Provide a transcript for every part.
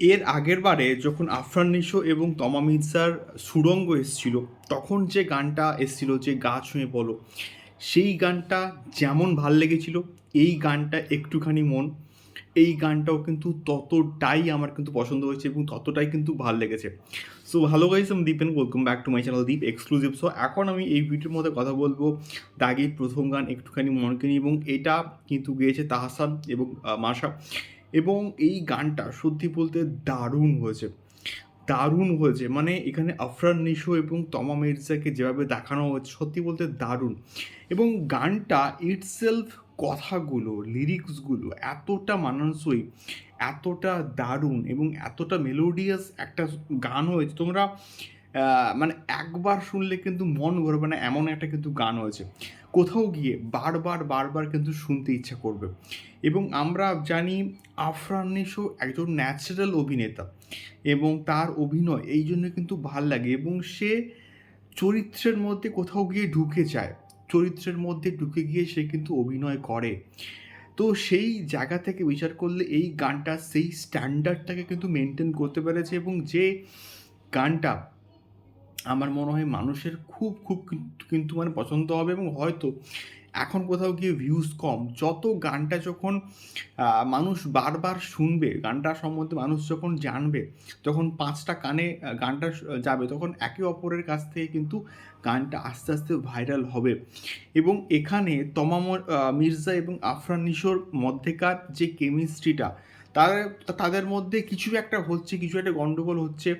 এর আগের বারে যখন আফরান নিশো এবং তমা মির্জার সুরঙ্গ এসেছিল, তখন যে গানটা এসেছিল, যে গা ছুঁয়ে বলো, সেই গানটা যেমন ভালো লেগেছিল, এই গানটা একটুখানি মন, এই গানটাও কিন্তু ততটাই আমার কিন্তু পছন্দ হয়েছে এবং ততটাই কিন্তু ভালো লেগেছে। সো ভালো গাইস আমি Deep welcome back to my channel Deep exclusive so এখন আমি এই ভিডিওর মধ্যে কথা বলব দাগির প্রথম গান একটুখানি মনকে নিয়ে এবং এটা কিন্তু গেয়েছে তাহাসান এবং মাসা এবং এই গানটা সত্যি বলতে দারুণ হয়েছে। দারুণ হয়েছে। মানে এখানে আফরান নিশো এবং তমা মির্জাকে যেভাবে দেখানো হয়েছে, সত্যি বলতে দারুণ। এবং গানটা ইটসেলফ কথাগুলো লিরিক্সগুলো এতটা মানানসই, এতটা দারুণ এবং এতটা মেলোডিয়াস একটা গান হয়েছে। তোমরা মানে একবার শুনলে কিন্তু মন ভরবে না, এমন একটা কিন্তু গান হয়েছে। কোথাও গিয়ে বারবার বারবার কিন্তু শুনতে ইচ্ছা করবে। এবং আমরা জানি আফরান নিশো একজন ন্যাচারাল অভিনেতা এবং তার অভিনয় এই জন্য কিন্তু ভালো লাগে এবং সে চরিত্রের মধ্যে কোথাও গিয়ে ঢুকে যায়। চরিত্রের মধ্যে ঢুকে গিয়ে সে কিন্তু অভিনয় করে। তো সেই জায়গা থেকে বিচার করলে এই গানটা সেই স্ট্যান্ডার্ডটাকে কিন্তু মেনটেন করতে পেরেছে এবং যে গানটা আমার মনে হয় মানুষের খুব খুব কিন্তু- মানে পছন্দ হবে এবং হয়তো এখন কোথাও গিয়ে ভিউজ কম। যত গানটা যখন মানুষ বারবার শুনবে, গানটা সম্বন্ধে মানুষ যখন জানবে, তখন পাঁচটা কানে গানটা যাবে, তখন একে অপরের কাছ থেকে কিন্তু গানটা আস্তে আস্তে ভাইরাল হবে। এবং এখানে তমাম মির্জা এবং আফরান নিশোর মধ্যেকার যে কেমিস্ট্রিটা তাদের তাদের মধ্যে কিছু একটা হচ্ছে, কিছু একটা গন্ডগোল হচ্ছে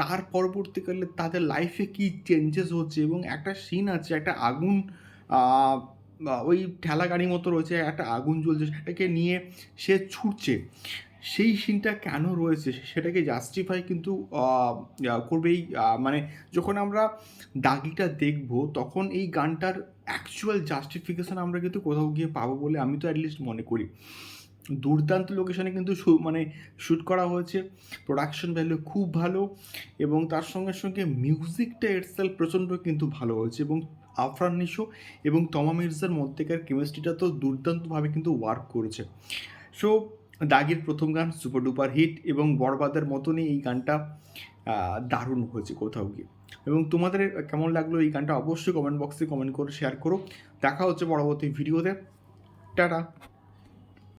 তার পরবর্তীকালে তাদের লাইফে কি চেঞ্জেস হচ্ছে এবং একটা সিন আছে, একটা আগুন ওই ঠেলা গাড়ি মতো রয়েছে, একটা আগুন জ্বলছে, সেটাকে নিয়ে সে ছুটছে। সেই সিনটা কেন রয়েছে, সেটাকে জাস্টিফাই কিন্তু করবেই মানে যখন আমরা দাগিটা দেখব, তখন এই গানটার অ্যাকচুয়াল জাস্টিফিকেশন আমরা কিন্তু কোথাও গিয়ে পাবো বলে আমি তো অ্যাটলিস্ট মনে করি। দুর্দান্ত লোকেশনে কিন্তু মানে শ্যুট করা হয়েছে। প্রোডাকশন ভ্যালু খুব ভালো এবং তার সঙ্গে সঙ্গে মিউজিকটা এটসেলফ প্রচণ্ড কিন্তু ভালো হয়েছে এবং আফরান নিশো এবং তমা মির্জার মধ্যেকার কেমিস্ট্রিটা তো দুর্দান্তভাবে কিন্তু ওয়ার্ক করেছে। সো দাগির প্রথম গান সুপার ডুপার হিট এবং বরবাদের মতনই এই গানটা দারুণ হয়েছে কোথাও গিয়ে। এবং তোমাদের কেমন লাগল এই গানটা অবশ্যই কমেন্ট বক্সে কমেন্ট করে শেয়ার করো। দেখা হচ্ছে পরবর্তী ভিডিওতে টাটা!